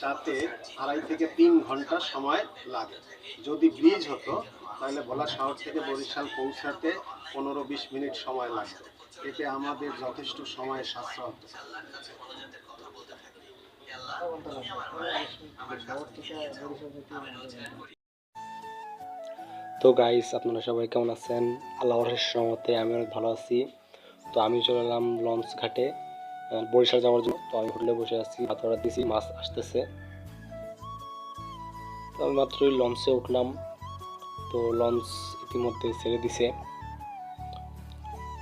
তাতে আড়াই থেকে তিন ঘণ্টা সময় লাগে। যদি ব্রিজ হতো, তাহলে ভোলা শহর থেকে বরিশাল পৌঁছাতে পনেরো বিশ মিনিট সময় লাগতো। এতে আমাদের যথেষ্ট সময় সাশ্রয় হতো। তো গাইস আপনারা সবাই কেমন আছেন? আল্লাহর রহমতে আমি অনেক ভালো আছি। তো আমি চলে এলাম লঞ্চ ঘাটে বরিশাল যাওয়ার জন্য। তো আমি হোটেলে বসে আছি, ভাত অর্ডার দিয়েছি, মাছ আসতেছে। তো আমি মাত্রই লঞ্চে উঠলাম। তো লঞ্চ ইতিমধ্যে ছেড়ে দিছে।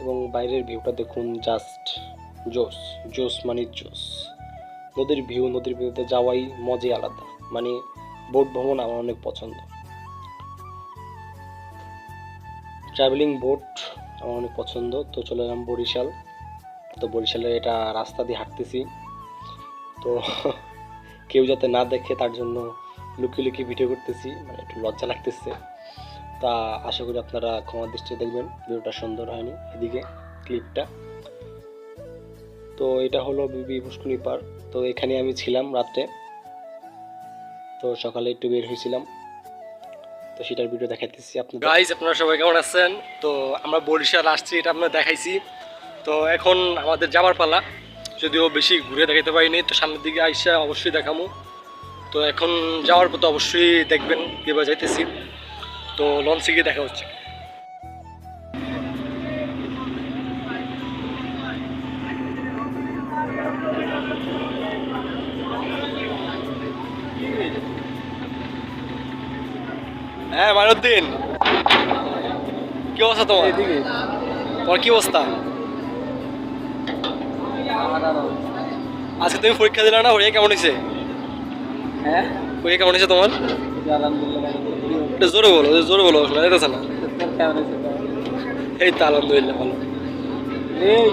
এবং বাইরের ভিউটা দেখুন জাস্ট জোস জোস মানে জোস নদীর ভিউ নদীর ভিউতে যাওয়াই মজাই আলাদা। মানে বোট ভ্রমণ আমার অনেক পছন্দ। ট্রাভেলিং বোট আমার অনেক পছন্দ। তো চলে এলাম বরিশাল। তো বরিশালে এটা রাস্তা দিয়ে হাঁটতেছি। তো কেউ যাতে না দেখে তার জন্য লুকিয়ে লুকিয়ে ভিডিও করতেছি মানে একটু লজ্জা লাগতেছে। তা আশা করি আপনারা ক্ষমা দৃষ্টি দেখবেন, ভিডিওটা সুন্দর হয়নি এদিকে ক্লিপটা। তো এটা হলো বিবি পুষ্করণী পার্ক। তো এখানে আমি ছিলাম রাত্রে। তো সকালে একটু বের হয়েছিলাম। তো সেটার ভিডিও দেখাইতেছি আপনাদের। গাইজ আপনারা সবাই কেমন আছেন? তো আমরা বরিশাল আসছি, এটা আপনারা দেখাইছি। তো এখন আমাদের যাবার পালা। যদিও বেশি ঘুরে দেখাতে পারিনি তো সামনের দিকে আইসা অবশ্যই দেখামো। তো এখন যাওয়ার পথে অবশ্যই দেখবেন কীভাবে যাইতেছি। তো লঞ্চে গিয়ে দেখা হচ্ছে। হ্যাঁ মারুদ্দিন কি অবস্থা তোমার? তোমার কি অবস্থা? আজকে তুমি পরীক্ষা দিলে না? পরীক্ষা কেমন হয়েছে? হ্যাঁ? পরীক্ষা কেমন হয়েছে তোমার? আলহামদুলিল্লাহ জোরে বলো জোরে বলো শোনা যেতেছে না। এই তো আলহামদুলিল্লাহ ভালো। এই